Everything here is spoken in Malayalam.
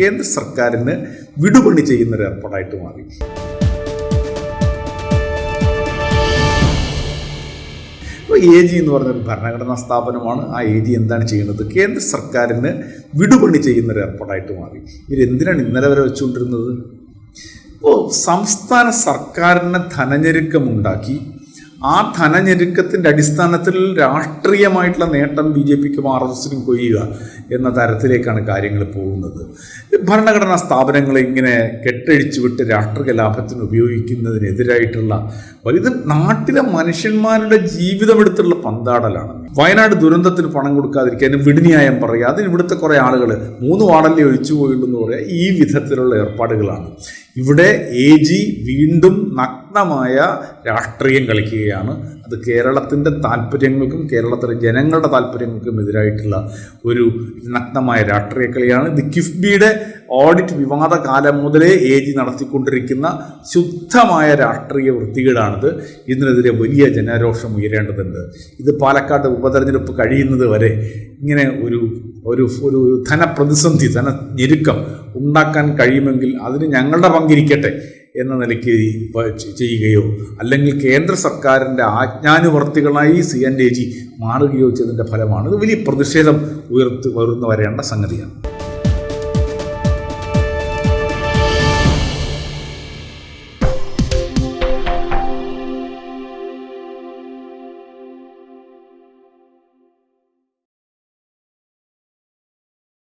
കേന്ദ്ര സർക്കാരിന് വിടുപണി ചെയ്യുന്ന ഒരു ഏർപ്പാടായിട്ട് മാറി. എ ജി എന്ന് പറഞ്ഞൊരു ഭരണഘടനാ സ്ഥാപനമാണ്. ആ എ ജി എന്താണ് ചെയ്യുന്നത്? കേന്ദ്ര സർക്കാരിന് വിടുപണി ചെയ്യുന്ന ഒരു ഏർപ്പാടായിട്ട് മാറി. ഇവരെന്തിനാണ് ഇന്നലെ വരെ വെച്ചുകൊണ്ടിരുന്നത്? ഇപ്പോൾ സംസ്ഥാന സർക്കാരിന് ധനഞ്ഞെരുക്കമുണ്ടാക്കി ആ ധനഞ്ഞെരുക്കത്തിന്റെ അടിസ്ഥാനത്തിൽ രാഷ്ട്രീയമായിട്ടുള്ള നേട്ടം ബി ജെ പിക്കും ആർ എസ് എസിനും കൊയ്യുക എന്ന തരത്തിലേക്കാണ് കാര്യങ്ങൾ പോകുന്നത്. ഭരണഘടനാ സ്ഥാപനങ്ങളെ ഇങ്ങനെ കെട്ടഴിച്ചു വിട്ട് രാഷ്ട്രീയ ലാഭത്തിന് ഉപയോഗിക്കുന്നതിനെതിരായിട്ടുള്ള ഇത് നാട്ടിലെ മനുഷ്യന്മാരുടെ ജീവിതമെടുത്തുള്ള പന്താടലാണ്. വയനാട് ദുരന്തത്തിന് പണം കൊടുക്കാതിരിക്കാൻ വിടിന്യായം പറയുക അതിന് ഇവിടുത്തെ കുറേ ആളുകൾ മൂന്ന് വാർഡല്ലേ ഒഴിച്ചു പോയുള്ളൂ എന്ന് പറയുക ഈ വിധത്തിലുള്ള ഏർപ്പാടുകളാണ്. ഇവിടെ എ ജി വീണ്ടും നഗ്നമായ രാഷ്ട്രീയം കളിക്കുകയാണ്. അത് കേരളത്തിന്റെ താല്പര്യങ്ങൾക്കും കേരളത്തിലെ ജനങ്ങളുടെ താല്പര്യങ്ങൾക്കും എതിരായിട്ടുള്ള ഒരു നഗ്നമായ രാഷ്ട്രീയ കളിയാണ്. ഇത് കിഫ്ബിയുടെ ഓഡിറ്റ് വിവാദ കാലം മുതലേ എ ജി നടത്തിക്കൊണ്ടിരിക്കുന്ന ശുദ്ധമായ രാഷ്ട്രീയ വൃത്തികേടാണിത്. ഇതിനെതിരെ വലിയ ജനരോഷം ഉയരേണ്ടതുണ്ട്. ഇത് പാലക്കാട് ഉപതെരഞ്ഞെടുപ്പ് കഴിയുന്നത് വരെ ഇങ്ങനെ ഒരു ഒരു ഒരു ധനപ്രതിസന്ധി ധന ഞെരുക്കം ഉണ്ടാക്കാൻ കഴിയുമെങ്കിൽ അതിന് ഞങ്ങളുടെ പങ്കിരിക്കട്ടെ. എന്ന നിലയ്ക്ക് ചെയ്യുകയോ അല്ലെങ്കിൽ കേന്ദ്ര സർക്കാരിന്റെ ആജ്ഞാനുവർത്തികളായി സി എൻ ഡി ജി മാറുകയോ ചെയ്തതിന്റെ ഫലമാണ് ഇത് വലിയ പ്രതിഷേധം ഉയർത്തി വരുന്ന വരേണ്ട സംഗതിയാണ്.